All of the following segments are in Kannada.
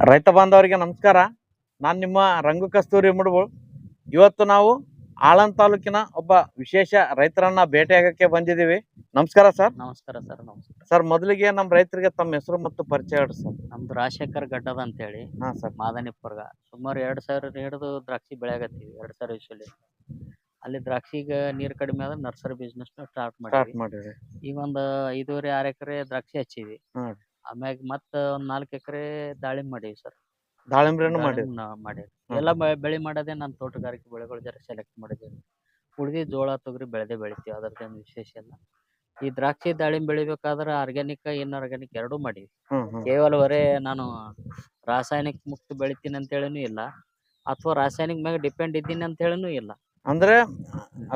ರೈತ ಬಾಂಧವರಿಗೆ ನಮಸ್ಕಾರ. ನಾನು ನಿಮ್ಮ ರಂಗು ಕಸ್ತೂರಿ ಮುಡುಬು ಇವತ್ತು ನಾವು ಆಳಂದ್ ತಾಲೂಕಿನ ಒಬ್ಬ ವಿಶೇಷ ರೈತರನ್ನ ಭೇಟಿಯಾಗಕ್ಕೆ ಬಂದಿದ್ದೀವಿ. ನಮಸ್ಕಾರ ಸರ್. ನಮಸ್ಕಾರ ಸರ್ ನಮಸ್ಕಾರ. ಸರ್ ಮೊದಲಿಗೆ ನಮ್ಮ ರೈತರಿಗೆ ತಮ್ಮ ಹೆಸರು ಮತ್ತು ಪರಿಚಯ ಹೇಳಿ ಸರ್. ನಮ್ದು ರಾಜಶೇಖರ್ ಗಡ್ಡದ ಅಂತೇಳಿ. ಹಾ ಸರ್. ಮಾದನಿಪುರ್ಗ. ಸುಮಾರು ಎರಡು ಸಾವಿರ ಹಿಡಿದು ದ್ರಾಕ್ಷಿ ಬೆಳೆಯಕತ್ತೀವಿ ಎರಡ್ ಸಾವಿರ ಇಸಲಿ ಅಲ್ಲಿ ದ್ರಾಕ್ಷಿಗೆ ನೀರು ಕಡಿಮೆ ಆದ್ರೆ ನರ್ಸರಿ ಬಿಸ್ನೆಸ್ ಸ್ಟಾರ್ಟ್ ಸ್ಟಾರ್ಟ್ ಮಾಡಿದ್ವಿ ಈಗ ಒಂದು ಐದೂವರೆ ಆರು ಎಕರೆ ದ್ರಾಕ್ಷಿ ಹಚ್ಚಿವಿ ಹ್ಮ್. ಆಮ್ಯಾಗ ಮತ್ತ ಒಂದ್ ನಾಲ್ಕ್ ಎಕರೆ ದಾಳಿಂಬೆ ಮಾಡೀವಿ ಸರ್. ದಾಳಿಂಬ್ರಿನೂ ಮಾಡಿರಿ? ಮಾಡಿ. ಎಲ್ಲ ಬೆ- ಬೆಳೆ ಮಾಡೋದೇ ನಾನು ತೋಟಗಾರಿಕೆ ಬೆಳೆಗಳು ಜರ ಸೆಲೆಕ್ಟ್ ಮಾಡಿದ್ದೇವೆ ಉಳಿದಿ ಜೋಳ ತೊಗರಿ ಬೆಳೆದೇ ಬೆಳಿತೀವಿ ಅದ್ರದ್ದೇನು ವಿಶೇಷ ಇಲ್ಲ. ಈ ದ್ರಾಕ್ಷಿ ದಾಳಿಂಬೆ ಬೆಳಿಬೇಕಾದ್ರೆ ಆರ್ಗ್ಯಾನಿಕ್ ಇನ್ಆರ್ಗ್ಯಾನಿಕ್ ಎರಡೂ ಮಾಡೀವಿ. ಹ್ಮ್ ಹ್ಮ್. ಕೇವಲ ಬರೇ ನಾನು ರಾಸಾಯನಿಕ ಮುಕ್ತ ಬೆಳಿತೀನಿ ಅಂತ ಹೇಳಿನೂ ಇಲ್ಲ. ಅಥವಾ ರಾಸಾಯನಿಕ ಮ್ಯಾಗ ಡಿಪೆಂಡ್ ಇದ್ದೀನಿ ಅಂತ ಹೇಳಿನೂ ಇಲ್ಲ. ಅಂದ್ರೆ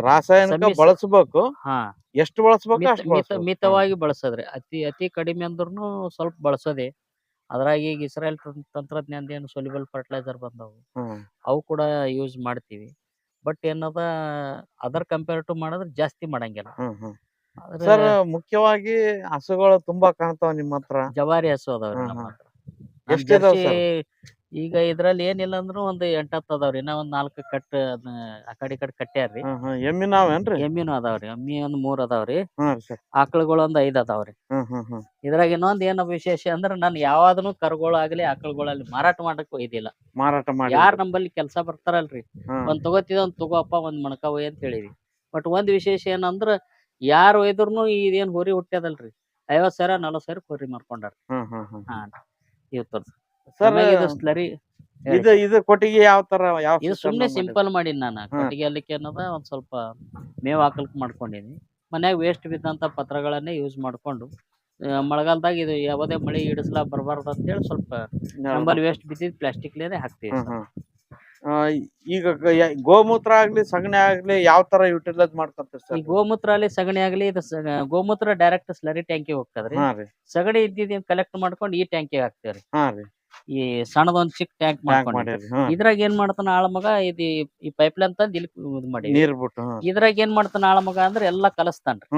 ರಾಸಾಯನಿಕ ಸಮ್ಮಿಶ್ರ- ಬಳಸಬೇಕು. ಹಾ. ಎಷ್ಟು ಬಳಸಬೇಕು ಮಿತ- ಅಷ್ಟು ಮಿತ- ಬಳಸ್ಬೇಕು. ಮಿತವಾಗಿ ಬಳಸೋದ್ರಿ. ಅತಿ ಅತಿ ಕಡಿಮೆ ಅಂದ್ರೂ ಸ್ವಲ್ಪ ಬಳಸೋದೆ. ಅದ್ರಾಗ ಈಗ ಇಸ್ರಾಯಲ್ ತಂತ್ರಜ್ಞಾನದ ಏನು ಸೊಲ್ಯುಬಲ್ ಫರ್ಟಿಲೈಸರ್ ಬಂದವು. ಹ್ಮ್. ಅವು ಕೂಡ ಯೂಸ್ ಮಾಡ್ತೀವಿ. ಬಟ್ ಏನದ ಅದರ್ ಕಂಪೇರ್ ಟು ಮಾಡಿದ್ರೆ ಜಾಸ್ತಿ ಮಾಡಂಗಿಲ್ಲ. ಹ್ಮ್ ಹ್ಮ್. ಆದ್ರೆ ಸರ್ ಮುಖ್ಯವಾಗಿ ಹಸುಗಳು ತುಂಬಾ ಕಾಣ್ತಾವ ನಿಮ್ಮ ಹತ್ರ. ಜವಾರಿ ಹಸು ಅದಾವ್ರಿ ನಮ್ಮ. ಹತ್ರ. ಎಷ್ಟ್ ಇದಾವ್ ಜರ್ಸಿ ಈಗ ಇದ್ರಲ್ಲಿ ಏನಿಲ್ಲ ಅಂದ್ರು ಒಂದ್ ಎಂಟತ್ತು ಅದಾವ್ರಿ. ಇನ್ನ ಒಂದ್ ನಾಲ್ಕು ಕಟ್ ಅದ್ನ ಆ ಕಡೆ ಈ ಕಡೆ ಕಟ್ಟ್ಯಾರ್ರಿ. ಎಮ್ಮಿನಾವೇನ್ರಿ ಎಮ್ಮಿನೂ ಅದಾವ್ರಿ. ಎಮ್ಮಿ ಒಂದ್ ಮೂರ್ ಅದಾವ್ರಿ. ಆಕಳಗೊಳ ರೀ ಸರ್. ಆಕಳುಗಳು ಒಂದ್ ಐದ್ ಅದಾವ್ರಿ. ಇದ್ರಾಗ ಇನ್ನೊಂದ್ ಏನ ವಿಶೇಷ ಅಂದ್ರ ನಾನು ಯಾವ್ದನು ಕರುಗಳಾಗ್ಲಿ ಆಕಳುಗಳಲ್ಲಿ ಮಾರಾಟ ಮಾಡಕ್ ಒಯ್ದಿಲ್ಲ ಮಾರಾಟ ಮಾಡಿ ಯಾರ್ ನಂಬಲ್ಲಿ ಕೆಲ್ಸ ಬರ್ತಾರಲ್ರಿ? ಒಂದ್ ತಗೋತಿದ ಒಂದ್ ತಗೋಪ್ಪ ಒಂದ್ ಮಣಕ ಒಯ್ ಅಂತ ಹೇಳಿವಿ. ಬಟ್ ಒಂದ್ ವಿಶೇಷ ಏನಂದ್ರ ಯಾರ್ ಒಯ್ದ್ರುನು ಇದೇನ್ ಹೋರಿ ಹುಟ್ಟ್ಯದಲ್ರಿ ಐವತ್ ಸಾವಿರ ನಲ್ವತ್ ಸಾವಿರ ಹೋರಿ ಮಾರ್ಕೊಂಡಾರ ಹಾ. ಹಾ. ಇವತ್ತು ಸರ್ ಇದು ಸ್ಲರಿ ಇದು ಇದು ಕೊಟ್ಟಿಗೆ ಯಾವ ತರ ಯಾವ ಇದು ಸುಮ್ನೆ ಸಿಂಪಲ್ ಮಾಡೀನಿ ನಾನು. ಕೊಟ್ಟಿಗೆ ಅಲ್ಲಿಕ್ಕೆ ಅನ್ನೋದ ಒಂದ್ ಸ್ವಲ್ಪ ಮೇವ್ ಹಾಕಲ್ಕ್ ಮಾಡ್ಕೊಂಡಿನಿ. ಮನ್ಯಾಗ ವೇಸ್ಟ್ ಬಿದ್ದಂತ ಪತ್ರಗಳನ್ನೇ ಯೂಸ್ ಮಾಡ್ಕೊಂಡು ಮಳೆಗಾಲದಾಗ ಇದು ಯಾವುದೇ ಮಳೆ ಇಡಿಸ್ಲಾ ಬರಬಾರ್ದು ಅಂತೇಳಿ ಸ್ವಲ್ಪ ನಂಬಲ್ಲಿ ವೇಸ್ಟ್ ಬಿದ್ದಿದ್ ಪ್ಲಾಸ್ಟಿಕ್ ಲೇನೆ ಹಾಕ್ತೀವಿ ಈಗ ಗೋಮೂತ್ರ ಆಗ್ಲಿ ಸಗಣಿ ಆಗ್ಲಿ ಯಾವ ತರ ಯುಟಿಲೈಸ್ ಮಾಡ್ಕೊಂತೀರಿ ಈ ಸರ್ ಗೋಮೂತ್ರ ಅಲ್ಲಿ ಸಗಣಿ ಆಗ್ಲಿ ಇದು ಸ- ಗೋಮೂತ್ರ ಡೈರೆಕ್ಟ್ ಸ್ಲರಿ ಟ್ಯಾಂಕಿಗೆ ಹೋಗ್ತದ್ರಿ. ಹಾ ರೀ. ಸಗಣಿ ಇದ್ದಿದ್ ಕಲೆಕ್ಟ್ ಮಾಡ್ಕೊಂಡು ಈ ಟ್ಯಾಂಕಿಗೆ ಹಾಕ್ತೇವ್ರಿ. ಹಾ ರೀ. ಈ ಸಣ್ಣದೊಂದ್ ಚಿಕ್ಕ ಟ್ಯಾಂಕ್ ಮಾಡ್ಕೊಂಡು. ಇದ್ರಾಗ ಏನ್ ಮಾಡ್ತಾನ ಆಳ ಮಗ ಇದು ಈ ಪೈಪ್ ಲೈನ್ ತಂದ್ ಇಲ್ಲಿ ಇದ್ ಮಾಡಿ. ನೀರ್ ಬಿಟ್ಟು ಹ್ಮ್. ಇದ್ರಾಗ ಏನ್ ಮಾಡ್ತಾನ ಆಳ ಮಗ ಅಂದ್ರೆ ಎಲ್ಲಾ ಕಲಸ್ತಾನ್ರಿ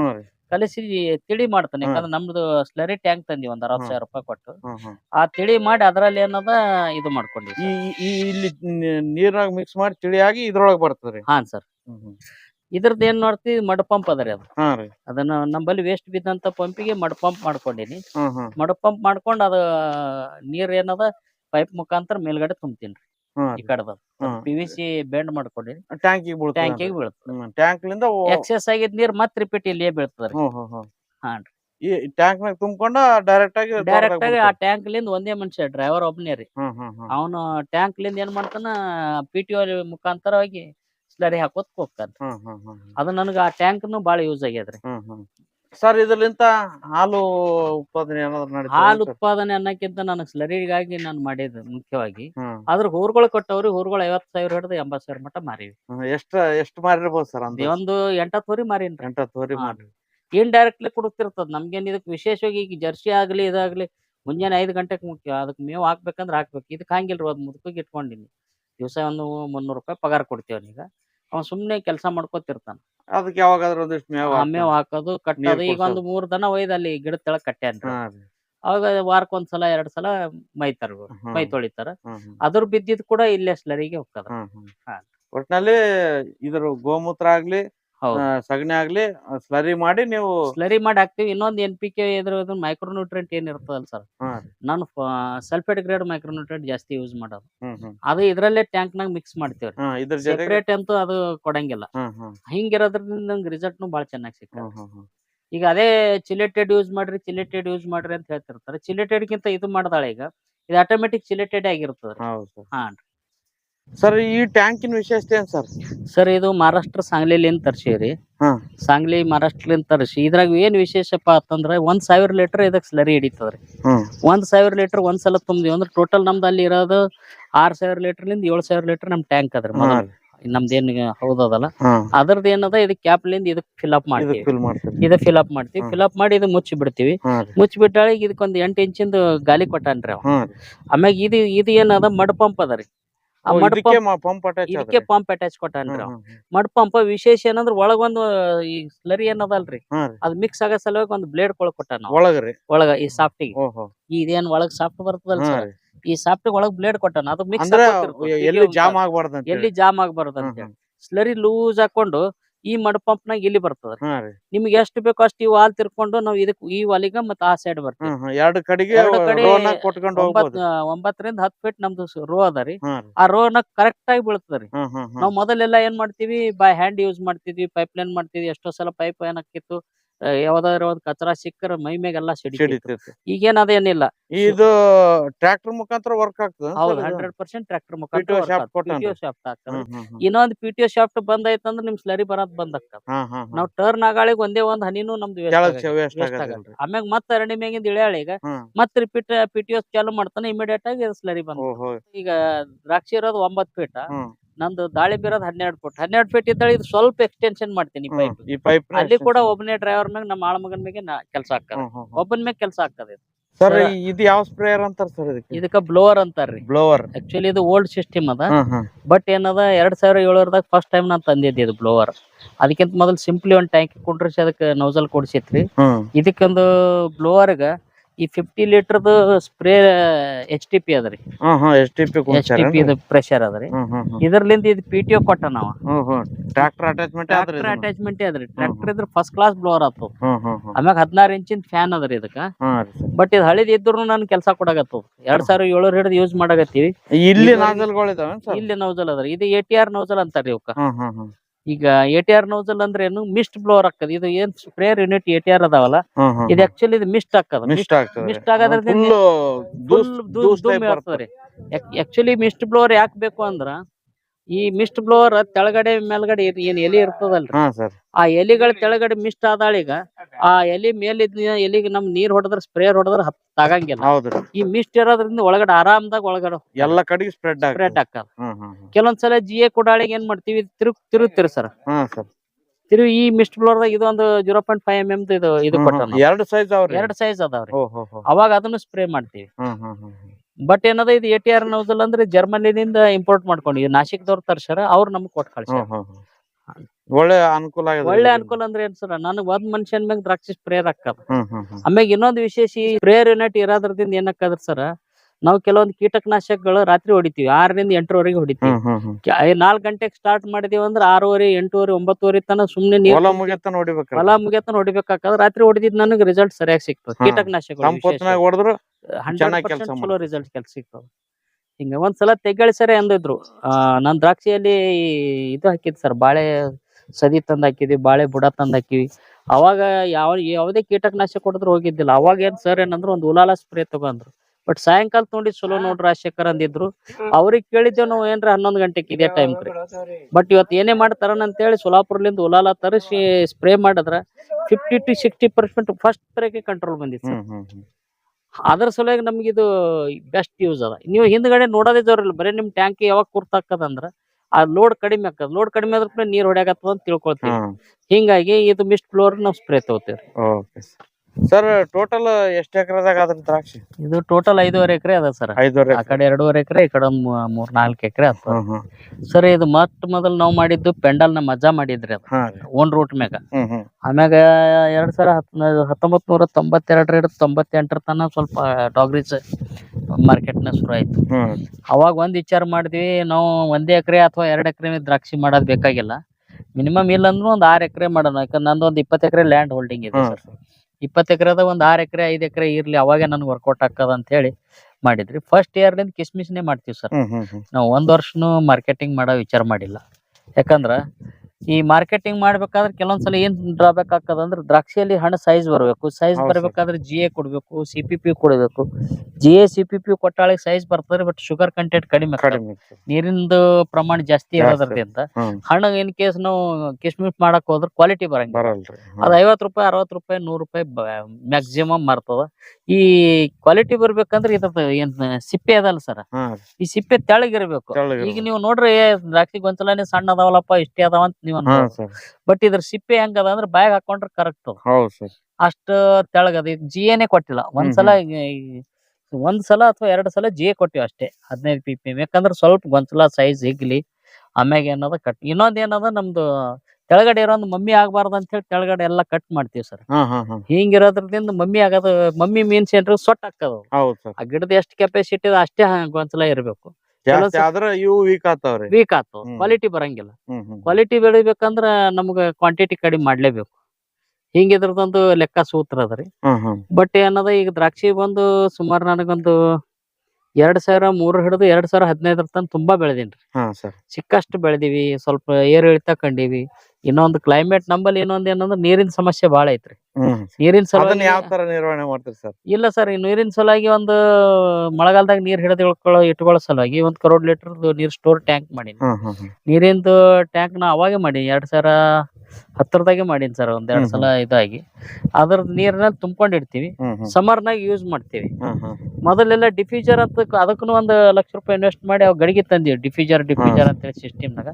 ಕಲಸಿ ತಿಳಿ ಮಾಡ್ತಾನೆ ಯಾಕಂದ್ರ ನಮ್ದು ಸ್ಲರಿ ಟ್ಯಾಂಕ್ ತಂದಿ ಒಂದ್ ಅರವತ್. ಸಾವಿರ ರೂಪಾಯಿ ಕೊಟ್ಟು. ಆ ತಿಳಿ ಮಾಡಿ ಅದ್ರಲ್ಲಿ ಏನದ ಇದು ಮಾಡ್ಕೊಂಡಿ ಇಲ್ಲಿ ನೀರಾಗ ಮಿಕ್ಸ್ ಮಾಡಿ ತಿಳಿಯಾಗಿ ಇದ್ರೊಳಗೆ ಬರ್ತದ್ರಿ. ಹಾನ್ ಸರ್. ಹ್ಮ್ ಹ್ಮ್. ಇದ್ರದ್ದು ಏನ್ ಮಾಡ್ತೀವಿ ಮಡ್ ಪಂಪ್ ಅದರಿ ಅದು. ಹಾ ರೀ. ಅದನ್ನ ನಮ್ಮಲ್ಲಿ ವೇಸ್ಟ್ ಬಿದ್ದಂತ ಪಂಪಿಗೆ ಮಡ್ ಪಂಪ್ ಮಾಡ್ಕೊಂಡಿನಿ. ಹ್ಮ್ ಹ್ಮ್ ಮಡ್ ಪಂಪ್ ಮಾಡ್ಕೊಂಡ್ ಅದ ನೀರ್ ಏನದ ಪೈಪ್ ಮುಖಾಂತರ ಮೇಲ್ಗಡೆ ತುಂಬ್ತೀನಿ ಹ್ಮ್ ಈ ಕಡೆದ ಹ್ಮ್ ಪಿ ವಿ ಸಿ ಬೆಂಡ್ ಮಾಡ್ಕೊಂಡಿನಿ. ಟ್ಯಾಂಕಿಗೆ ಬೀಳ್ತದೆ ಟ್ಯಾಂಕಿಗೆ ಬೀಳ್ತದೆ. ಟ್ಯಾಂಕ್ಲಿಂದ ಎಕ್ಸೆಸ್ ಆಗಿದ್ ನೀರ್ ಮತ್ ರಿಪೀಟ್ ಇಲ್ಲಿಯೇ ಬೀಳ್ತದ್ರಿ ಹ್ಮ್ ಹ್ಮ್ ಹ್ಮ್. ಹಾನ್ರಿ. ಈ ಟ್ಯಾಂಕ್ ತುಂಬಿಕೊಂಡ ಡೈರೆಕ್ಟ್ ಆಗಿ ಡೈರೆಕ್ಟ್ ಆಗಿ ಆ ಟ್ಯಾಂಕ್ ಲಿಂದ ಒಂದೇ ಮನುಷ್ಯ ಡ್ರೈವರ್ ಒಬ್ನೇ ರೀ. ಅವನು ಟ್ಯಾಂಕ್ ಲಿಂದ ಏನ್ ಮಾಡ್ತಾನ ಪಿ ಟಿ ಮುಖಾಂತರವಾಗಿ ಸ್ಲರಿ ಹಾಕೋತ್ ಹೋಗ್ತಾರ ಹ್ಮ್ ಹ್ಮ್ ಹ್ಮ್ ಅದು ನನಗ ಆ ಟ್ಯಾಂಕ್ನು ಯೂಸ್ ಆಗ್ಯದ್ರಿ. ಹ್ಮ್ ಹ್ಮ್. ಸರ್ ಇದ್ರಲ್ಲಿಂತ ಹಾಲು ಉತ್ಪಾದನೆ ಏನಾದ್ರು ಹಾಲು? ಉತ್ಪಾದನೆ ಅನ್ನಕ್ಕಿಂತ ನನಗೆ ಸ್ಲರಿಗಾಗಿ ನಾನು ಮಾಡಿದ ಮುಖ್ಯವಾಗಿ. ಹ್ಮ್. ಆದ್ರ ಊರುಗಳು ಕೊಟ್ಟವ್ರಿ ಹೂರ್ಗಳು ಐವತ್ ಸಾವಿರ ಹಿಡಿದು ಎಂಬತ್ ಸಾವಿರ ಮಟ್ಟ ಮಾರಿವಿ. ಹ್ಮ್. ಎಷ್ಟ ಎಷ್ಟ್ ಮಾರಿರ್ಬೋದು ಸರ್ ಒಂದು ಎಂಟ ತೋರಿ ಮಾರಿ ಎಂಟ ತೋರಿ ಮಾರಿ ಡೈರೆಕ್ಟ್ಲಿ ಕೊಡುತ್ತಿರ್ತದ ನಮ್ಗೇನ್ ಇದಕ್ ವಿಶೇಷವಾಗಿ ಈಗ ಜರ್ಸಿ ಆಗ್ಲಿ ಇದಾಗ್ಲಿ ಮುಂಜಾನೆ ಐದು ಗಂಟೆಗೆ ಮುಖ್ಯ ಅದಕ್ಕೆ ಮೇವು ಹಾಕ್ಬೇಕಂದ್ರೆ ಹಾಕ್ಬೇಕು. ಇದಕ್ಕೆ ಹಂಗಿಲ್ರಿ ಅದ್ ಮುದುಕಿಗೆ ಇಟ್ಕೊಂಡಿನಿ. ದಿವಸ ಒಂದು ಮುನ್ನೂರು ರೂಪಾಯಿ ಪಗಾರ ಕೊಡ್ತೀವಿ ಅವ್ನಿಗ. ಅವ್ನ್ ಸುಮ್ನೆ ಕೆಲಸ ಮಾಡ್ಕೊತಿರ್ತಾನ ಅದಕ್ಕೆ ಯಾವಾಗಾದ್ರೂ ಒಂದಿಷ್ಟು ಮೇವು ಹಾಕೋದು ಕಟ್ಟೋದು ಈಗ. ಒಂದು ಮೂರ್ ದನ ಒಯ್ದ ಅಲ್ಲಿ ಗಿಡದ ತೆಳಗ್ ಕಟ್ಟ್ಯಾನ್ರಿ. ಅವಾಗ ವಾರಕ್ಕೆ ಒಂದ್ಸಲ ಎರಡ್ ಸಲ ಮೈ ತರ. ಮೈ ತೊಳಿತಾರ. ಅದ್ರ ಬಿದ್ದಿದ್ ಕೂಡ ಇಲ್ಲೇ ಸ್ಲರಿಗೆ ಹೋಗ್ತದ. ಒಟ್ನಲ್ಲಿ ಇದ್ರ ಗೋಮೂತ್ರ ಆಗ್ಲಿ ಹೌದು. ಸಗಣಿ ಆಗ್ಲಿ ಸ್ಲರಿ ಮಾಡಿ ನೀವು ಸ್ಲರಿ ಮಾಡಿ ಹಾಕ್ತಿವಿ. ಇನ್ನೊಂದ್ ಎನ್ ಪಿ ಕೆ ಇದ್ರ ಮೈಕ್ರೋನ್ಯೂಟ್ರೆಂಟ್ ಏನ್ ಇರ್ತದಲ್ಲ ಸರ್? ಹಾ ನಾನು ಸಲ್ಫೇಟ್ ಗ್ರೇಡ್ ಮೈಕ್ರೋನ್ಯೂಟ್ರೆಂಟ್ ಜಾಸ್ತಿ ಯೂಸ್ ಮಾಡೋದು. ಹ್ಮ್ ಹ್ಮ್. ಅದು ಇದ್ರಲ್ಲೇ ಟ್ಯಾಂಕ್ ನಾಗ ಮಿಕ್ಸ್ ಮಾಡ್ತೀವಿ ಹಾ ಇದ್ರ ಜೊತೆಗೆ ಸೆಪರೇಟ್ ಅಂತೂ ಅದು ಕೊಡಂಗಿಲ್ಲ. ಹ್ಮ್ ಹ್ಮ್. ಹಿಂಗಿರೋದ್ರಿಂದ ನಂಗೆ ರಿಸಲ್ಟ್ನು ಭಾಳ ಚೆನ್ನಾಗಿ ಸಿಗ್ತದೆ ಹ್ಮ್ ಹ್ಮ್ ಹ್ಮ್. ಈಗ ಅದೇ ಚಿಲೆಟೆಡ್ ಯೂಸ್ ಮಾಡ್ರಿ ಚಿಲೆಟೆಡ್ ಯೂಸ್ ಮಾಡ್ರಿ ಅಂತ ಹೇಳ್ತಿರ್ತಾರೆ. ಚಿಲೆಟೆಡ್ ಗಿಂತ ಇದು ಮಾಡ್ದಾಳೆ ಈಗ. ಇದು ಆಟೋಮೆಟಿಕ್ ಚಿಲೆಟೆಡ್ ಆಗಿರ್ತದೆ ಹೌದು ಹಾ ಸರ್ ಈ ಟ್ಯಾಂಕಿನ ವಿಶೇಷತೆ ಏನ್ ಸರ್ ಸರ್ ಇದು ಮಹಾರಾಷ್ಟ್ರ ಸಾಂಗ್ಲಿಲಿಂದ ತರ್ಸೀವ್ರಿ ಹಾ. ಸಾಂಗ್ಲಿ ಮಹಾರಾಷ್ಟ್ರಲಿಂದ ತರ್ಸಿ. ಇದ್ರಾಗ ಏನ್ ವಿಶೇಷಪ್ಪ ಅಂತಂದ್ರೆ ಒಂದ್ ಸಾವಿರ ಲೀಟರ್ ಇದಕ್ ಸ್ಲರಿ ಹಿಡಿತದ್ರಿ. ಹ್ಮ್ ಒಂದ್ ಸಾವಿರ ಲೀಟರ್ ಒಂದ್ ಸಲ ತುಂಬಿದ್ವಿ. ಅಂದ್ರೆ ಟೋಟಲ್ ನಮ್ದು ಅಲ್ಲಿ ಇರೋದು ಆರ್ ಸಾವಿರ ಲೀಟರ್ಲಿಂದ ಏಳ್ ಸಾವಿರ ಲೀಟರ್ ನಮ್ ಟ್ಯಾಂಕ್ ಅದ್ರಿ ಹಾ ಮೊದಲು. ನಮ್ದೇನ್ ಹೌದದಲ್ಲ ಹಾ. ಅದ್ರದ್ದು ಏನದ ಇದಕ್ ಕ್ಯಾಪ್ಲಿಂದ ಇದಕ್ ಫಿಲ್ ಅಪ್ ಮಾಡ್ತೀವಿ. ಫಿಲ್ ಮಾಡ್ತೀರಿ ಇದು ಫಿಲ್ ಅಪ್ ಮಾಡ್ತೀವಿ. ಫಿಲ್ ಅಪ್ ಮಾಡಿ ಇದು ಮುಚ್ಚಿ ಬಿಡ್ತೀವಿ. ಹಾ ರೀ. ಮುಚ್ಚಿ ಒಂದ್ ಇದಕ್ಕೊಂದ್ ಎಂಟು ಇಂಚಿಂದು ಗಾಲಿ ಕೊಟ್ಟಾನ್ರಿ ಅವ. ಹಾ ರೀ. ಆಮ್ಯಾಗ ಇದು ಇದು ಏನದ ಮಡ್ ಪಂಪ್ ಅದ ರೀ ಇದಕ್ಕೆ ಪಂಪ್ ಅಟ್ಯಾಚ್ ಕೊಟ್ಟಾನ್ರಿ ಅವ. ಮಡ್ ಪಂಪ್ ವಿಶೇಷ ಏನಂದ್ರ ಒಳಗೊಂದು ಈ ಸ್ಲರಿ ಏನದಲ್ರಿ? ಅದ್ ಮಿಕ್ಸ್ ಆಗೋ ಸಲುವಾಗಿ ಒಂದು ಬ್ಲೇಡ್ ಕೊಳಗ್ ಕೊಟ್ಟಾನ. ಒಳಗ್ರಿ ಒಳಗ ಈ ಸಾಫ್ಟಿಗೆ ಓಹೋ. ಇದೇನ್ ಒಳಗ್ ಸಾಫ್ಟ್ ಬರ್ತದಲ್ಲ ಈ ಸಾಫ್ಟ್ ಒಳಗ್ ಬ್ಲೇಡ್ ಕೊಟ್ಟಾನ. ಅದು ಮಿಕ್ಸ್ ಎಲ್ಲಿ ಜಾಮ್ ಆಗ್ಬಾರ್ದು ಎಲ್ಲಿ ಜಾಮ್ ಆಗ್ಬಾರ್ದು ಅಂತ ಸ್ಲರಿ ಲೂಸ್ ಹಾಕೊಂಡು ಈ ಮಡ್ ಪಂಪ್ ನಾಗ ಇಲ್ಲಿ ಬರ್ತದ ಹಾ ರೀ. ನಿಮ್ಗೆ ಎಷ್ಟು ಬೇಕೋ ಅಷ್ಟು ಈ ವಾಲ್ ತಿರ್ಕೊಂಡು ನಾವು ಇದಕ್ ಈ ವಾಲಿಗ ಮತ್ತ ಆ ಸೈಡ್ ಬರ್ತೀವಿ. ಹ್ಮ್ ಎರಡು ಕಡೆಗೆ ಎರಡು ಕಡೆ ರೋನ ಕೊಟ್ಕೊಂಡು ಒಂಬತ್ ಹೋಗ್ಬೋದು. ಒಂಬತ್ತರಿಂದ ಹತ್ತು ಫೀಟ್ ನಮ್ದು ರೋ ಅದರಿ ಆ ರೋ. ನಾಗ ಕರೆಕ್ಟ್ ಆಗಿ ಬೀಳ್ತದ ರೀ ಹ್ಮ್ ಹ್ಮ್ ಹ್ಮ್. ನಾವ್ ಮೊದಲೆಲ್ಲ ಏನ್ ಮಾಡ್ತೀವಿ ಬೈ ಹ್ಯಾಂಡ್ ಯೂಸ್ ಮಾಡ್ತಿದ್ವಿ ಪೈಪ್ ಲೈನ್ ಮಾಡ್ತಿದ್ವಿ ಎಷ್ಟೋ ಸಲ ಪೈಪ್ ಏನಾಕಿತ್ತು ಯಾವ್ದಾದ್ರು ಒಂದ್ ಕಚರಾ ಸಿಕ್ಕರ ಮೈ ಮೇಗೆಲ್ಲ ಸಿಡಿತಿತ್ತು ಸಿಡಿತೈತಿ. ಈಗೇನ್ ಅದೇನಿಲ್ಲ ಇದು ಟ್ರಾಕ್ಟರ್ ಮುಖಾಂತರ ವರ್ಕ್ ಆಗ್ತದೆ ಹೌದು ಹಂಡ್ರೆಡ್ ಪರ್ಸೆಂಟ್ ಟ್ರಾಕ್ಟರ್ ಮುಖಾಂತರ ಕೊಟ್ಟಾನ್ರಿ. ಶಾಫ್ಟ್ ಆಗ್ತದೆ. ಇನ್ನೊಂದ್ ಪಿ ಟಿ ಶಾಫ್ಟ್ ಬಂದ್ ಐತಂದ್ರ ನಿಮ್ ಸ್ಲರಿ ಬರೋದ್ ಬಂದ್ ಆಗ್ತದ ನಾವ್ ಟರ್ನ್ ಆಗಾಳಿಗೆ ಒಂದೇ ಒಂದ್ ಹನಿನೂ ನಮ್ದು ಆಮ್ಯಾಗ ಮತ್ತ ಎರಡನೇ ಮ್ಯಾಗಿಂದ ಇಳ್ಯಾಳಿ ಈಗ. ಮತ್ ರಿಪೀಟ್ ಪಿ ಟಿ ಚಾಲು ಮಾಡ್ತಾನೆ ಇಮಿಡಿಯೇಟ್ ಆಗಿ ಸ್ಲರಿ ಬಂದ್ ಈಗ ದ್ರಾಕ್ಷಿ ಇರೋದು ಒಂಬತ್ ಫೀಟ್ ನಂದು ದಾಳಿ ಇರೋದು ಹನ್ನೆರಡು ಫುಟ್. ಹನ್ನೆರಡು ಫೀಟ್ ಇದ್ದಾಳೆ ಇದು ಸ್ವಲ್ಪ ಎಕ್ಸ್ಟೆನ್ಷನ್ ಮಾಡ್ತೀನಿ ಪೈಪ್ ಈ ಪೈಪ್ ಅಲ್ಲಿ ಕೂಡ ಒಬ್ಬನೇ ಡ್ರೈವರ್ ಮ್ಯಾಗ ನಮ್ಮ ಆಳ ಮಗನ್ ಮ್ಯಾಗೆ ಕೆಲಸ ಆಗ್ತದೆ ಒಬ್ಬನ ಮ್ಯಾಗ ಕೆಲಸ ಆಗ್ತದೆ ಇದು. ಸರ್ ಇದು ಯಾವ ಸ್ಪ್ರೇಯರ್ ಅಂತಾರ ಸರ್ ಇದಕ್ಕೆ? ಇದಕ್ಕ ಬ್ಲೋವರ್ ಅಂತಾರ್ರಿ. ಬ್ಲೋವರ್ ಆಕ್ಚುಲಿ ಇದು ಓಲ್ಡ್ ಸಿಸ್ಟಮ್ ಅದ. ಬಟ್ ಏನದ ಎರಡ್ ಸಾವಿರ ಏಳರದಾಗ ಫಸ್ಟ್ ಟೈಮ್ ನಾನು ತಂದಿದ್ದೆ ಇದು ಬ್ಲೋವರ್ ಅದಕ್ಕಿಂತ ಮೊದಲು ಸಿಂಪ್ಲಿ ಒಂದ್ ಟ್ಯಾಂಕ್ ಕುಂಡ್ರಿಸಿ ಅದಕ್ಕೆ ನೌಸಲ್ ಕೊಡ್ಸಿತ್ರಿ. ಇದಕ್ಕೊಂದು ಬ್ಲೋವರ್ಗ ಈ ಫಿಫ್ಟಿ ಲೀಟರ್ದು ಸ್ಪ್ರೇ ಎಚ್ ಟಿ ಪಿ ಅದ್ರಿ ಹಾ S T P H T P pressure ಅದ್ರಿ ಇದರ್ಲಿಂದ ಇದು ಪಿ ಟಿ ಒ ಕೊಟ್ಟ ನಾವು. ಟ್ರಾಕ್ಟರ್ ಅಟ್ಯಾಚ್ಮೆಂಟ್ ಟ್ರಾಕ್ಟರ್ ಅಟ್ಯಾಚ್ಮೆಂಟ್ ಅದ್ರಿ ಟ್ರಾಕ್ಟರ್ ಇದ್ರ ಫಸ್ಟ್ ಕ್ಲಾಸ್ ಬ್ಲೋರ್ ಆತು. ಆಮ್ಯಾಗ ಹದಿನಾರು ಇಂಚಿನ ಫ್ಯಾನ್ ಅದ್ರಿ ಇದಕ್ಕ. ಬಟ್ ಇದು ಹಳಿದ್ ಇದ್ರು ನನ್ ಕೆಲಸ ಕೊಡಾಗತ್ತು ಎರಡ್ ಸಾವಿರ ಏಳು ಹಿಡಿದು ಯೂಸ್ ಮಾಡಾಕತ್ತೀವಿ. ಇಲ್ಲಿ ನಾಜಲ್ಗಳು ಇಲ್ಲಿ ನೌಜಲ್ ಅದ್ರಿ ಇದು ಎ ಟಿ ಆರ್ ನೌಜಲ್ ಅಂತಾರಿ ಇವಕ್ಕ. ಈಗ ಎ ಟಿ ಆರ್ ಅಂದ್ರೆ ಏನು? ಮಿಸ್ಟ್ ಬ್ಲೋರ್ ಆಗ್ತದೆ. ಇದು ಏನ್ sprayer unit A T R ಅದಾವಲ್ಲ? ಇದು ಆಕ್ಚುಲಿ ಇದು ಮಿಸ್ಟ್ ಆಗ್ತದ. ಮಿಸ್ಟ್ ಆಗೋದ್ರಿಂದ ಆಕ್ಚುಲಿ ಮಿಸ್ಟ್ ಬ್ಲೋರ್ ಯಾಕೆ ಬೇಕು ಅಂದ್ರ ಈ ಮಿಸ್ಟ್ ಬ್ಲೋವರ್ ತೆಳಗಡೆ ಮೇಲ್ಗಡೆ ಏನ್- ಎಲಿ ಇರ್ತದಲ್ರಿ? ಹಾ ಸರ್. ಆ ಎಲಿಗಳ ತೆಳಗಡೆ ಮಿಸ್ಟ್ ಆದಾಳೀಗ ಆ ಎಲಿ ಮೇಲಿದ್ ಎಲಿಗೆ ನಮ್ ನೀರ್ ಹೊಡೆದ್ರ ಸ್ಪ್ರೇ ಹೊಡೆದ್ರ ಹತ್ತಾಗಂಗಿಲ್ಲ ಹೌದ್ರಿ ಈ ಮಿಸ್ಟ್ ಇರೋದ್ರಿಂದ ಒಳಗಡೆ ಆರಾಮದಾಗ ಒಳಗಡೆ ಎಲ್ಲ ಕಡೆಗೆ ಸ್ಪ್ರೆಡ್ ಸ್ಪ್ರೆಡ್ ಹಾಕಲ್ಲ ಕೆಲವೊಂದ್ಸಲ ಜಿ ಎ ಕುಡಾಳಿಗೆ ಏನ್ ಮಾಡ್ತೀವಿ ತಿರುಗ್ ತಿರುಗ್ತಿರಿ ಸರ್. ಹಾ ಸರ್. ತಿರುಗಿ ಈ ಮಿಸ್ಟ್ ಇದು ಒಂದು zero point five M M ಇದು ಇದು ಕೊಟ್ಟ ಎರಡು ಸೈಜ್ ಅವ್ರಿ. ಎರಡ್ ಸೈಜ್ ಅದಾವ್ರಿ. ಅವಾಗ ಅದನ್ನು ಸ್ಪ್ರೇ ಮಾಡ್ತೀವಿ. ಬಟ್ ಏನದ ಇದು ಎ ಟಿ ಆರ್ ನೌಸಲ್ ಅಂದ್ರೆ ಜರ್ಮನಿನಿಂದ ಇಂಪೋರ್ಟ್ ಮಾಡ್ಕೊಂಡಿವಿ ನಾಶಿಕ್ದವ್ರು ತರ್ಸಾರ ಅವ್ರು ನಮ್ಗೆ ಕೊಟ್ಟು ಕಳ್ಸ್ಯಾರ. ಒಳ್ಳೆ ಅನುಕೂಲ ಆಗಿದೆ ಒಳ್ಳೆ ಅನುಕೂಲ ಅಂದ್ರೆ ಏನ್ ಸರ್ ನನಗ್ ಒಂದ್ ಮನುಷ್ಯನ್ ಮ್ಯಾಗ ದ್ರಾಕ್ಷಿ ಸ್ಪ್ರೇಯರ್ ಹಾಕದ. ಹ್ಮ್ ಹ್ಮ್ ಹ್ಮ್. ಆಮ್ಯಾಗ ಇನ್ನೊಂದು ವಿಶೇಷ ಈ ಸ್ಪ್ರೇಯರ್ ಯೂನಿಟ್ ಇರೋದ್ರದಿಂದ ಹಾಕದ್ರ ಸರ್ ನಾವು ಕೆಲವೊಂದು ಕೀಟನಾಶಕಗಳು ರಾತ್ರಿ ಹೊಡಿತೀವಿ ಆರರಿಂದ ಎಂಟರವರೆಗೆ ಹೊಡಿತೀವಿ. ನಾಲ್ಕು ಗಂಟೆಗೆ ಸ್ಟಾರ್ಟ್ ಮಾಡಿದೀವಿ ಅಂದ್ರೆ ಆರೂವರೆ ಎಂಟೂವರೆ ಒಂಬತ್ತುವರೆ ತನ ಸುಮ್ನೆ ನೀರ್ ಹೊಲ ಮುಗಿಯತನ ಹೊಲ ಹೊಡಿಬೇಕಾಕದ ರಾತ್ರಿ ಹೊಡೆದಿದ್ ನನಗೆ ರಿಸಲ್ಟ್ ಸರಿಯಾಗಿ ಸಿಗ್ತದೆ. ಕೀಟನಾಶಕಗಳು ಹೊಡೆದ್ರು ಹಂಡ್ರೆಡ್ ಪರ್ಸೆಂಟ್ ಚಲೋ ರಿಸಲ್ಟ್ ಕೆಲಸ ಸಿಗ್ತದೆ. ಹಿಂಗ ಒಂದ್ಸಲ ತೆಗ್ಗಾಳಿ ಸರಿ ಅಂದಿದ್ರು. ಆ ನಾನ್ ದ್ರಾಕ್ಷಿಯಲ್ಲಿ ಇದು ಹಾಕಿದ್ ಸರ್ ಬಾಳೆ ಸದಿ ತಂದ್ ಹಾಕಿದ್ವಿ ಬಾಳೆ ಬುಡ ತಂದ್ ಹಾಕಿವಿ ಅವಾಗ ಯಾವ ಯಾವುದೇ ಕೀಟನಾಶಕ ಕೊಡಿದ್ರು ಹೋಗಿದ್ದಿಲ್ಲ. ಅವಾಗ ಏನ್ ಸರ್ ಏನಂದ್ರು ಒಂದು ಉಲಾಲ ಸ್ಪ್ರೇ ತಗೊಂಡ್ರು. ಬಟ್ ಸಾಯಂಕಾಲ ತೊಗೊಂಡಿ ಚಲೋ ನೋಡ್ರಿ ರಾಜಶೇಖರ್ ಅಂದಿದ್ರು. ಅವ್ರಿಗೆ ಕೇಳಿದ್ದೇವ್ ನಾವು ಏನ್ರ ಹನ್ನೊಂದ್ ಗಂಟೆಗೆ ಇದೇ ಟೈಮ್ ಬಟ್ ಇವತ್ತು ಏನೇ ಮಾಡ್ತಾರನ ಅಂತ ಹೇಳಿ ಸೋಲಾಪುರ್ಲಿಂದ ಉಲಾಲ ತರಿಸಿ ಸ್ಪ್ರೇ ಮಾಡಿದ್ರ fifty to sixty percent first ಸ್ಪ್ರೇಗೆ control ಬಂದಿತ್ತು ಅದರ ಸಲುವಾಗಿ ನಮ್ಗೆ ಇದು ಬೆಸ್ಟ್ ಯೂಸ್ ಅದ. ನೀವು ಹಿಂದ್ಗಡೆ ನೋಡೋದೇ ಜೋರಿಲ್ಲ ಬರೀ ನಿಮ್ ಟ್ಯಾಂಕಿ ಯಾವಾಗ ಕುರ್ತಾಕದಂದ್ರ ಆ ಲೋಡ್ ಕಡಿಮೆ ಆಕದ ಲೋಡ್ ಕಡಿಮೆ ಆದ್ರ ನೀರ್ ಹೊಡ್ಯಾಕತ್ತದ ಅಂತ ತಿಳ್ಕೊಳ್ತೀವಿ. ಹಿಂಗಾಗಿ ಇದು ಮಿಸ್ಟ್ ಫ್ಲೋರ್ ನಾವು ಸ್ಪ್ರೇ ತಗೋತೀವಿ ಓಕೆ ಸರ್ ಟೋಟಲ್ ಎಷ್ಟ್ ಎಕರೆದಾಗ ಅದ್ರ ದ್ರಾಕ್ಷಿ? ಇದು ಟೋಟಲ್ ಐದೂವರೆ ಎಕರೆ ಅದ ಸರ್ ಐದೂವರೆ ಆ ಕಡೆ ಎರಡೂವರೆ ಎಕರೆ ಈ ಕಡೆ ಒಂದ್ ಮೂ- ಮೂರ್ ನಾಲ್ಕು ಎಕರೆ ಅದ ಹ್ಮ್ ಹ್ಮ್. ಸರ್ ಇದು ಮತ್ ಮೊದಲ್ ನಾವ್ ಮಾಡಿದ್ದು ಪೆಂಡಲ್ನ ಮಜಾ ಮಾಡಿದ್ರಿ ಅದು. ಹಾ ರೀ. ಓನ್ ರೂಟ್ ಮ್ಯಾಗ. ಹ್ಮ್ ಹ್ಮ್. ಆಮ್ಯಾಗ ಎರಡ್ ಸಾವಿರ ಹತ್ತೊಂಬತ್ ನೂರ ತೊಂಬತ್ತೆರಡರ ತೊಂಬತ್ತೆಂಟರ ತನ ಸ್ವಲ್ಪ ಡಾಗ್ರೀಸ್ ಮಾರ್ಕೆಟ್ನ ಶುರು ಆಯ್ತು. ಹ್ಮ್. ಅವಾಗ ಒಂದ್ ವಿಚಾರ ಮಾಡಿದ್ವಿ ನಾವು ಒಂದೇ ಎಕರೆ ಅಥವಾ ಎರಡ್ ಎಕರೆ ದ್ರಾಕ್ಷಿ ಮಾಡೋದ್ ಬೇಕಾಗಿಲ್ಲ. ಮಿನಿಮಮ್ ಇಲ್ಲ ಅಂದ್ರೂ ಒಂದ್ ಆರ್ ಎಕರೆ ಮಾಡೋಣ ಯಾಕಂದ್ರೆ ನಂದು ಒಂದ್ ಇಪ್ಪತ್ತು ಎಕರೆ ಲ್ಯಾಂಡ್ ಹೋಲ್ಡಿಂಗ್ ಇದೆ ಹ್ಮ್. ಸರ್ ಇಪ್ಪತ್ತು ಎಕರೆದ ಒಂದು ಆರ್ ಎಕರೆ ಐದ್ ಎಕರೆ ಇರ್ಲಿ ಅವಾಗೆ ನನ್ಗೆ ವರ್ಕೌಟ್ ಆಗ್ತದ ಅಂತ ಹೇಳಿ ಮಾಡಿದ್ರಿ. ಫಸ್ಟ್ ಇಯರ್ಲಿಂದ ಕಿಸ್ಮಿಸ್ನೇ ಮಾಡ್ತೀವಿ ಸರ್. ನಾವು ಒಂದ್ ವರ್ಷನು ಮಾರ್ಕೆಟಿಂಗ್ ಮಾಡೋ ವಿಚಾರ ಮಾಡಿಲ್ಲ. ಯಾಕಂದ್ರ ಈ ಮಾರ್ಕೆಟಿಂಗ್ ಮಾಡ್ಬೇಕಾದ್ರೆ ಕೆಲವೊಂದ್ಸಲ ಏನ್ ಡ್ರಾಬ್ಯಾಕ್ ಆಗ್ತದ ಅಂದ್ರೆ ದ್ರಾಕ್ಷಿಯಲ್ಲಿ ಹಣ್ಣು ಸೈಜ್ ಬರಬೇಕು ಸೈಜ್. ಬರ್ಬೇಕಾದ್ರೆ ಜಿ ಎ ಕೊಡ್ಬೇಕು ಸಿ ಪಿ ಪಿ ಕೊಡಬೇಕು. G A C P P ಕೊಟ್ಟಾಳಿಗೆ size ಬರ್ತದೆ ಬಟ್ ಶುಗರ್ ಕಂಟೆಂಟ್ ಕಡಿಮೆ ನೀರಿಂದು ಪ್ರಮಾಣ ಜಾಸ್ತಿ ಇರೋದ್ರದಿಂದ ಇರೋದ್ರಿಂದ ಹಣ್ಣು ಇನ್ ಕೇಸ್ ನಾವು ಕಿಸ್ಮಿಸ್ ಮಾಡಕ್ ಹೋದ್ರೆ ಕ್ವಾಲಿಟಿ ಬರಂಗಿಲ್ಲ. ಅದ್ ಐವತ್ ರೂಪಾಯಿ ಅರವತ್ ರೂಪಾಯಿ ನೂರ್ ರೂಪಾಯಿ ಮ್ಯಾಕ್ಸಿಮಮ್ ಮಾರ್ತದ ಈ ಕ್ವಾಲಿಟಿ ಬರ್ಬೇಕಂದ್ರೆ ಇದ್ರದ್ದು ಏನ್ ಸಿಪ್ಪೆ ಅದಲ್ಲ ಸರ್? ಈ ಸಿಪ್ಪೆ ತೆಳಗಿರ್ಬೇಕು. ಈಗ ನೀವು ನೋಡ್ರಿ ದ್ರಾಕ್ಷಿ ಗೊಂಚಲನೆ ಸಣ್ಣ ಅದಾವಲ್ಲಪ್ಪ ಇಷ್ಟೇ ಅದಾವ ಅಂತ ನೀವು ಅನ್ಬೋದು. ಬಟ್ ಇದ್ರ ಸಿಪ್ಪೆ ಹೆಂಗದ ಅಂದ್ರೆ ಬಾಯಾಗ ಹಾಕೊಂಡ್ರೆ ಕರೆಕ್ಟ್ ಅದ. ಹೌದು ಸರ್. ಅಷ್ಟ ತೆಳಗದ ಈಗ ಜಿ ಎನೇ ಕೊಟ್ಟಿಲ್ಲ. ಒಂದ್ಸಲ ಒಂದ್ ಸಲ ಅಥವಾ ಎರಡ್ ಸಲ ಜಿ ಎ ಕೊಟ್ಟಿವಿ ಅಷ್ಟೇ. ಹದಿನೈದು ಪಿ ಪಿ ಯಾಕಂದ್ರೆ ಸ್ವಲ್ಪ ಗೊಂಚಲ ಸೈಜ್ ಹಿಗ್ಲಿ ಆಮ್ಯಾಗ ಏನದ ಕಟ್ ಇನ್ನೊಂದ್ ಏನದ ನಮ್ದು ತೆಳಗಡೆ ಇರೋ ಒಂದು ಮಮ್ಮಿ ಆಗ್ಬಾರ್ದು ಅಂತ ಹೇಳಿ ತೆಳಗಡೆ ಎಲ್ಲ ಕಟ್ ಮಾಡ್ತೀವಿ ಸರ್. ಹಿಂಗಿರೋದ್ರದಿಂದ ಮಮ್ಮಿ ಆಗೋದು ಮಮ್ಮಿ ಮೀನ್ಸ್ ಏನ್ರಿ ಸೊಟ್ಟ ಆಗ್ತದ ಆ ಗಿಡದ ಎಷ್ಟು ಕೆಪಾಸಿಟಿ ಅಷ್ಟೇ ಒಂದ್ಸಲ ಗೊಂಚಲ ಇರಬೇಕು. ಜಾಸ್ತಿ ಸ- ಆದ್ರ ಇವು ವೀಕ್ ಆತಾವ್ರಿ ವೀಕ್ ಆತು ಹ್ಮ್. ಕ್ವಾಲಿಟಿ ಬರಂಗಿಲ್ಲ. ಹ್ಮ್ ಹ್ಮ್ ಕ್ವಾಲಿಟಿ ಬೆಳಿಬೇಕಂದ್ರ ನಮ್ಗ ಕ್ವಾಂಟಿಟಿ ಕಡಿಮೆ ಮಾಡ್ಲೇಬೇಕು. ಹಿಂಗಿದ್ರದೊಂದು ಲೆಕ್ಕ ಸೂತ್ರ ಅದ ರೀ. ಹ್ಮ್ ಹ್ಮ್. ಬಟ್ ಏನದ ಈಗ ದ್ರಾಕ್ಷಿ ಬಂದು ಸುಮಾರು ನನಗೊಂದು ಎರಡ್ ಸಾವಿರ ಮೂರ್ ಹಿಡಿದು ಎರಡ್ ಸಾವಿರ ಹದಿನೈದರ ತನಕ ತುಂಬಾ ಬೆಳೆದಿನ್ರಿ ಹಾ ಸಿಕ್ಕಷ್ಟು ಬೆಳೆದಿವಿ ಸ್ವಲ್ಪ ಏರಿಳಿತ ಕಂಡೀವಿ ಇನ್ನೊಂದು ಕ್ಲೈಮೇಟ್ ನಂಬಲ್ಲಿ ಇನ್ನೊಂದ್ ಏನಂದ್ರೆ ನೀರಿನ ಸಮಸ್ಯೆ ಬಾಳ ಐತ್ರಿ. ನೀರಿನ ಅದನ್ನ ಯಾವ ತರ ನಿರ್ವಹಣೆ ಮಾಡ್ತೀರಿ ಸರ್? ಇಲ್ಲ ಸರ್ ಈ ನೀರಿನ ಸಲುವಾಗಿ ಒಂದು ಮಳೆಗಾಲದಾಗ ನೀರ್ ಹಿಡಿದು ಇಳ್ಕೊಳ್ಳೋ ಇಟ್ಕೊಳ್ಳೋ ಸಲುವಾಗಿ ಒಂದ್ ಕರೋಡ್ ಲೀಟರ್ ನೀರ್ ಸ್ಟೋರ್ ಟ್ಯಾಂಕ್ ಮಾಡೀನಿ. ಹ್ಮ್ ನೀರಿಂದು ಟ್ಯಾಂಕ್ ನಾ ಅವಾಗೆ ಮಾಡಿ ಎರಡ್ ಸಾವಿರ ಹತ್ತರದಾಗೆ ಮಾಡೀನಿ ಸರ್ ಒಂದೆರಡು ಎರಡ್ ಸಲ ಇದಾಗಿ. ಅದ್ರ ನೀರ್ನ ತುಂಬ್ಕೊಂಡಿಡ್ತೀವಿ ಹ್ಮ್ ಯೂಸ್ ಮಾಡ್ತೀವಿ. ಮೊದಲೆಲ್ಲ ಡಿಫ್ಯೂಜರ್ ಅಂತ ಅದಕ್ಕೂ ಒಂದು ಲಕ್ಷ ರೂಪಾಯಿ ಇನ್ವೆಸ್ಟ್ ಮಾಡಿ ಅವ್ ಗಡಿಗೆ ತಂದಿವಿ ಡಿಫ್ಯೂಜರ್ ಡಿಫ್ಯೂಜರ್ ಅಂತೇಳಿ ಸಿಸ್ಟಮ್ನಾಗ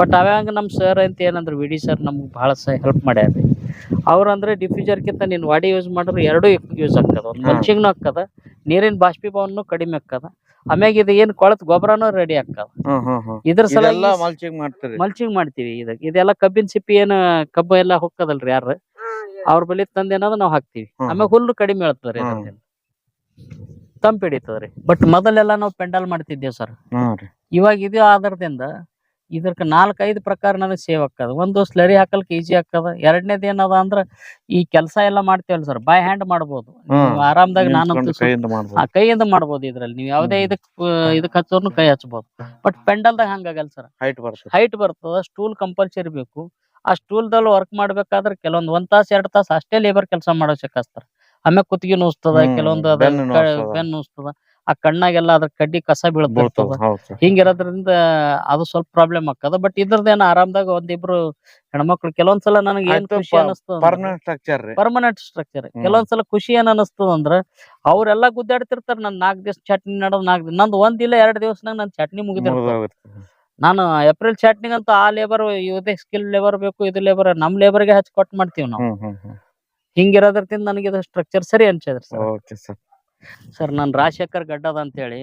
ಬಟ್ ಅವಾಗ ನಮ್ ಸರ್ ಅಂತ ಏನಂದ್ರೆ ವಿ ಡಿ ಸರ್ ನಮ್ಗೆ ಬಹಳ ಸಹ ಹೆಲ್ಪ್ ಮಾಡ್ಯಾರ ಅವ್ರ ಅಂದ್ರೆ ಡಿಫ್ಯೂಜರ್ಕಿಂತ ನೀನ್ ವಾಡಿ ಯೂಸ್ ಮಾಡಿದ್ರೆ ಎರಡೂ ಯೂಸ್ ಆಗ್ತದ. ಒಂದು ಹಾ. ಮಲ್ಚಿಂಗ್ನು ಆಗ್ತದ. ನೀರಿನ ಬಾಷ್ಪೀಭವನ್ನು ಕಡಿಮೆ ಆಗ್ತದ. ಆಮ್ಯಾಗ ಇದು ಏನ್ ಕೊಳತ್ ಗೊಬ್ಬರನು ರೆಡಿ ಹ್ಮ್ ಇದ್ರ ಸಲ ಮಲ್ಚಿಂಗ್ ಮಾಡ್ತೀರಿ. ಮಲ್ಚಿಂಗ್ ಮಾಡ್ತೀವಿ ಇದಕ್ ಇದೆಲ್ಲ ಕಬ್ಬಿನ ಸಿಪ್ಪಿ ಏನ್ ಕಬ್ಬ ಎಲ್ಲ ಹೊಕ್ಕದಲ್ರಿ ಯಾರ ಅವ್ರ ಬಲಿ ತಂದ ನಾವ್ ನಾವು ಹಾಕ್ತಿವಿ. ಆಮ್ಯಾಗ ಹುಲ್ಲು ಕಡಿಮೆ ಹೇಳ್ತದ್ರಿ ತಂಪಿಡಿತದ್ರಿ ಇದರಿಂದ ತಂಪ್ ಹಿಡಿತದ್ರಿ. ಬಟ್ ಮೊದಲೆಲ್ಲಾ ನಾವು ಪೆಂಡಲ್ ಮಾಡ್ತಿದ್ದೇವ್ ಸರ್. ಇವಾಗ ಇದು ಆಧಾರದಿಂದ ಇದಕ್ಕೆ ನಾಲ್ಕೈದು ಪ್ರಕಾರ ನನಗೆ ಸೇವ್ ಆಗ್ತದ. ಒಂದು ಸ್ಲರಿ ಹಾಕಲ್ಕ್ ಈಜಿ ಆಗ್ತದ ಎರಡನೇದು ಏನದ ಅಂದ್ರ ಈ ಕೆಲಸ ಎಲ್ಲ ಮಾಡ್ತೇವಲ್ಲ ಸರ್ ಬೈ ಹ್ಯಾಂಡ್ ಮಾಡ್ಬೋದು. ಆರಾಮದಾಗ ನಾನಂತೂ ನಿಂತ್ಕೊಂಡು ಕೈಯಿಂದ ಮಾಡ್ಬೋದು. ಆ ಕೈಯಿಂದ ಮಾಡ್ಬೋದು ಇದ್ರಲ್ಲಿ. ನೀವು ಯಾವುದೇ. ಇದಕ್ ಇದಕ್ ಹಚ್ಚೋರ್ನು ಕೈ ಹಚ್ಬೋದು. ಬಟ್ ಪೆಂಡಲ್ದಾಗ ಹಂಗಾಗಲ್ಲ ಸರ್ ಹೈಟ್ ಬರ್ತದೆ. ಹೈಟ್ ಬರ್ತದ ಸ್ಟೂಲ್ ಕಂಪಲ್ಸರಿ ಬೇಕು. ಆ ಸ್ಟೂಲ್ದಲ್ಲಿ ವರ್ಕ್ ಮಾಡ್ಬೇಕಾದ್ರೆ ಕೆಲವೊಂದು ಒಂದ್ ತಾಸ್ ಎರಡ್ ತಾಸ್ ಅಷ್ಟೇ ಲೇಬರ್ ಕೆಲಸ ಮಾಡೋಸಕ್ಕಾಸ್ತಾರ ಆಮೇಲೆ ಕುತ್ತಿಗೆ ನುಸ್ತದ ಕೆಲವೊಂದು ಪೆನ್ ಬೆನ್ನು ನೋಸ್ತದ. ಆ ಕಣ್ಣಾಗೆಲ್ಲ ಅದ್ರ ಕಡ್ಡಿ ಕಸ ಬೀಳ್ತದ ಹಿಂಗಿರೋದ್ರಿಂದ ಅದು ಸ್ವಲ್ಪ ಪ್ರಾಬ್ಲಮ್ ಆಗ್ತದ. ಬಟ್ ಇದ್ರದ್ದೇನ ಆರಾಮದಾಗ ಒಂದಿಬ್ರು ಹೆಣ್ಮಕ್ಳು ಕೆಲವೊಂದ್ಸಲ ನನಗೆ ಏನ್ ಖುಷಿ ಅನಸ್ತದ ಪರ್ಮನೆಂಟ್ ಸ್ಟ್ರಕ್ಚರ್ ಪರ್ಮನೆಂಟ್ ಸ್ಟ್ರಕ್ಚರ್. ಕೆಲವೊಂದ್ಸಲ ಖುಷಿ ಏನ್ ಅನಿಸ್ತದ ಅಂದ್ರ ಅವ್ರೆಲ್ಲಾ ಗುದ್ದಾಡ್ತಿರ್ತಾರ ನನ್ ನಾಲ್ಕ್ ದಿವಸ ಚಟ್ನಿ ನಡೋದ್ ನಾಲ್ಕ್ ದಿನ ನಂದು ಒಂದ್ ಇಲ್ಲ ಎರಡ್ ದಿವಸನಾಗ ನನ್ ಚಟ್ನಿ ಮುಗಿದಿರ್ತದ. ನಾನು ಏಪ್ರಿಲ್ ಚಟ್ನಿಗಂತೂ ಆ ಲೇಬರ್ ಇದೇ ಸ್ಕಿಲ್ ಲೇಬರ್ ಬೇಕು ಇದು ಲೇಬರ್ ನಮ್ ಲೇಬರ್ಗೆ ಹಚ್ಚಿ ಕೊಟ್ಟು ಮಾಡ್ತೀವಿ ನಾವು. ಹಿಂಗಿರೋದ್ರಿಂದ ನನಗೆ ಇದು ಸ್ಟ್ರಕ್ಚರ್ ಸರಿ ಅನ್ಸದ್ರಿ ಸರ್. ಸರ್ ನಾನು ರಾಜಶೇಖರ್ ಗಡ್ಡದ ಅಂತೇಳಿ.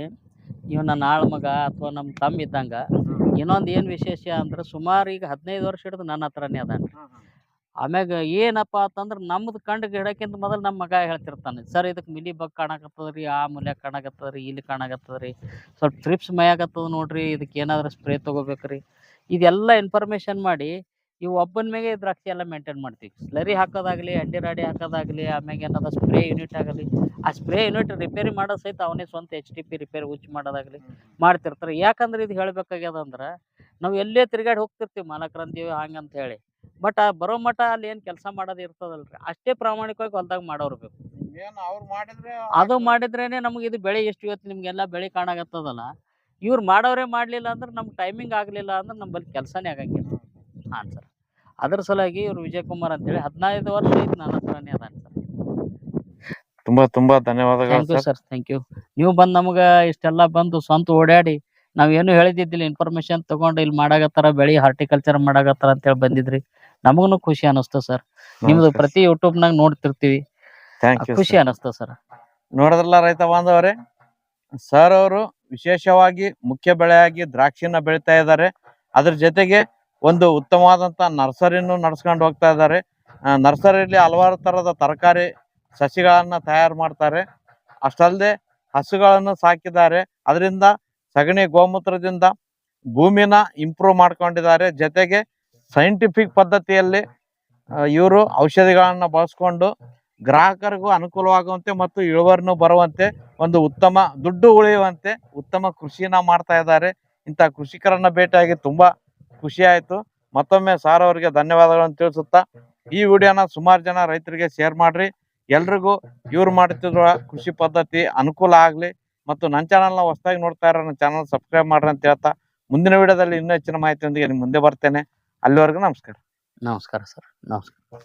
ಇವ್ ನನ್ನ ಆಳ್ ಮಗ ಅಥವಾ ನಮ್ಮ ತಮ್ಮ ಇದ್ದಂಗ. ಇನ್ನೊಂದು ಏನು ವಿಶೇಷ ಅಂದ್ರೆ ಸುಮಾರು ಈಗ ಹದಿನೈದು ವರ್ಷ ಹಿಡಿದು ನನ್ನ ಹತ್ರನೇ ಅದಾನ. ಆಮ್ಯಾಗ ಏನಪ್ಪಾ ಅಂತಂದ್ರೆ ನಮ್ದು ಕಂಡು ಗಿಡಕ್ಕಿಂತ ಮೊದಲು ನಮ್ಮ ಮಗ ಹೇಳ್ತಿರ್ತಾನೆ. ಸರ್ ಇದಕ್ಕೆ ಮಿಲಿ ಬಗ್ ಕಾಣಕತ್ತದ್ರಿ ಆ ಮೂಲ್ಯ ಕಾಣಕತ್ತದ್ರಿ ಇಲ್ಲಿ ಕಾಣಕತ್ತದ್ರಿ. ಸ್ವಲ್ಪ ಟ್ರಿಪ್ಸ್ ಮೈಯಾಗತ್ತದ ನೋಡ್ರಿ ಇದಕ್ಕೆ ಏನಾದ್ರು ಸ್ಪ್ರೇ ತಗೋಬೇಕ್ರಿ. ಇದೆಲ್ಲ ಇನ್ಫಾರ್ಮೇಶನ್ ಮಾಡಿ ಇವು ಒಬ್ಬನ ಮೇಲೆ ದ್ರಾಕ್ಷಿ ಎಲ್ಲ ಮೇಂಟೈನ್ ಮಾಡ್ತೀವಿ. ಸ್ಲರಿ ಹಾಕೋದಾಗ್ಲಿ ಅಂಡಿ ರಾಡಿ ಹಾಕೋದಾಗ್ಲಿ ಆಮ್ಯಾಗ ಏನದ ಸ್ಪ್ರೇ ಯೂನಿಟ್ ಆಗಲಿ. ಆ ಸ್ಪ್ರೇ ಯೂನಿಟ್ ರಿಪೇರಿ ಮಾಡೋ ಸಹಿತ ಅವನೇ ಸ್ವಂತ ಎಚ್ ಡಿ ಪಿ ರಿಪೇರಿ ಹುಚ್ಚು ಮಾಡೋದಾಗ್ಲಿ ಮಾಡ್ತಿರ್ತಾರೆ. ಯಾಕಂದ್ರೆ ಇದು ಹೇಳ್ಬೇಕಾಗ್ಯದ ಅಂದ್ರೆ ನಾವು ಎಲ್ಲೇ ತಿರುಗಾಡಿ ಹೋಗ್ತಿರ್ತೀವಿ ಮಾಲಕ್ರಂತೀವಿ ಹಂಗಂತ ಹೇಳಿ. ಬಟ್ ಆ ಬರೋ ಮಠ ಅಲ್ಲಿ ಏನು ಕೆಲಸ ಮಾಡೋದು ಇರ್ತದಲ್ರಿ. ಅಷ್ಟೇ ಪ್ರಾಮಾಣಿಕವಾಗಿ ಹೊಲ್ದಾಗ ಮಾಡೋರು ಬೇಕು. ಏನ್ ಅವ್ರು ಮಾಡಿದ್ರೆ ಅದು ಮಾಡಿದ್ರೇನೆ ನಮ್ಗೆ ಇದು ಬೆಳೆ ಎಷ್ಟು ಇವತ್ತು ನಿಮಗೆಲ್ಲ ಬೆಳೆ ಕಾಣಾಗತ್ತದಲ್ಲ. ಇವ್ರು ಮಾಡೋರೇ ಮಾಡಲಿಲ್ಲ ಅಂದ್ರೆ ನಮ್ಗೆ ಟೈಮಿಂಗ್ ಆಗಲಿಲ್ಲ ಅಂದ್ರೆ ನಮ್ಮಲ್ಲಿ ಕೆಲಸನೇ ಆಗಂಗಿಲ್ಲ. ಹಾಂ ಸರ್. ಅದ್ರ ಸಲುವಾಗಿ ಇವ್ರು ವಿಜಯ್ ಕುಮಾರ್ ಅಂತೇಳಿ ಹದಿನೈದು ವರ್ಷ ಐತಿ ನನ್ನ ಹತ್ರನೇ ಅದಾನ ಸರ್. ತುಂಬಾ ತುಂಬಾ ಧನ್ಯವಾದಗಳು thank you sir. Sir thank you ನೀವು ಬಂದು ನಮಗೆ ಇಷ್ಟೆಲ್ಲ ಬಂದು ಸ್ವಂತ ಓಡಾಡಿ ನಾವೇನು ಹೇಳಿದ್ದಿದ್ದಿಲ್ಲ ಇನ್ಫಾರ್ಮೇಶನ್ ತಗೊಂಡು ಇಲ್ಲಿ ಮಾಡಾಕತ್ತಾರ ಬೆಳಿ ಹಾರ್ಟಿಕಲ್ಚರ್ ಮಾಡಾಕತ್ತಾರ ಅಂತೇಳಿ ಬಂದಿದ್ರಿ. ನಮಗೂ ಖುಷಿ ಅನಿಸ್ತು ಸರ್ ನಿಮ್ದು ಪ್ರತಿ ಯೂಟ್ಯೂಬ್ ನಾಗ ನೋಡ್ತಿರ್ತೀವಿ ಥ್ಯಾಂಕ್ ಯು ಖುಷಿ ಅನಿಸ್ತು ಸರ್ ನೋಡಿದ್ರಲ್ಲ ರೈತ ಬಾಂಧವರೇ ಸರ್ ಅವರು ವಿಶೇಷವಾಗಿ ಮುಖ್ಯ ಬೆಳೆಯಾಗಿ ದ್ರಾಕ್ಷಿನ ಬೆಳಿತಾ ಇದ್ದಾರೆ. ಅದ್ರ ಜೊತೆಗೆ ಒಂದು ಉತ್ತಮವಾದಂತ ನರ್ಸರಿನೂ ನಡ್ಸ್ಕೊಂಡು ಹೋಗ್ತಾ ಇದ್ದಾರೆ. ನರ್ಸರಿಯಲ್ಲಿ ಹಲವಾರು ತರದ ತರಕಾರಿ ಸಸಿಗಳನ್ನ ತಯಾರು ಮಾಡ್ತಾರೆ. ಅಷ್ಟಲ್ಲದೆ ಹಸುಗಳನ್ನು ಸಾಕಿದ್ದಾರೆ. ಅದರಿಂದ ಸಗಣಿ ಗೋಮೂತ್ರದಿಂದ ಭೂಮಿನ ಇಂಪ್ರೂವ್ ಮಾಡ್ಕೊಂಡಿದ್ದಾರೆ. ಜೊತೆಗೆ ಸೈಂಟಿಫಿಕ್ ಪದ್ಧತಿಯಲ್ಲಿ ಇವರು ಔಷಧಿಗಳನ್ನ ಬಳಸ್ಕೊಂಡು ಗ್ರಾಹಕರಿಗೂ ಅನುಕೂಲವಾಗುವಂತೆ ಮತ್ತು ಇಳುವರಿನೂ ಬರುವಂತೆ ಒಂದು ಉತ್ತಮ ದುಡ್ಡು ಉಳಿಯುವಂತೆ ಉತ್ತಮ ಕೃಷಿನ ಮಾಡ್ತಾ ಇದ್ದಾರೆ. ಇಂಥ ಕೃಷಿಕರನ್ನ ಭೇಟಿಯಾಗಿ ತುಂಬಾ ಖುಷಿ ಆಯಿತು. ಮತ್ತೊಮ್ಮೆ ಸಾರ್ ಅವರಿಗೆ ಧನ್ಯವಾದಗಳನ್ನು ತಿಳಿಸುತ್ತಾ, ಈ ವಿಡಿಯೋನ ಸುಮಾರು ಜನ ರೈತರಿಗೆ ಶೇರ್ ಮಾಡ್ರಿ. ಎಲ್ರಿಗೂ ಇವ್ರು ಮಾಡ್ತಿರುವ ಕೃಷಿ ಪದ್ಧತಿ ಅನುಕೂಲ ಆಗ್ಲಿ ಮತ್ತು ನನ್ನ ಚಾನಲ್ನ ಹೊಸದಾಗಿ ನೋಡ್ತಾ ಇರೋ ನನ್ನ ಚಾನಲ್ ಸಬ್ಸ್ಕ್ರೈಬ್ ಮಾಡ್ರಿ ಅಂತ ಹೇಳ್ತಾ, ಮುಂದಿನ ವಿಡಿಯೋದಲ್ಲಿ ಇನ್ನೂ ಹೆಚ್ಚಿನ ಮಾಹಿತಿಯೊಂದಿಗೆ ನಿಮ್ಮ ಮುಂದೆ ಬರ್ತೇನೆ. ಅಲ್ಲಿವರೆಗೂ ನಮಸ್ಕಾರ. ನಮಸ್ಕಾರ ಸರ್. ನಮಸ್ಕಾರ.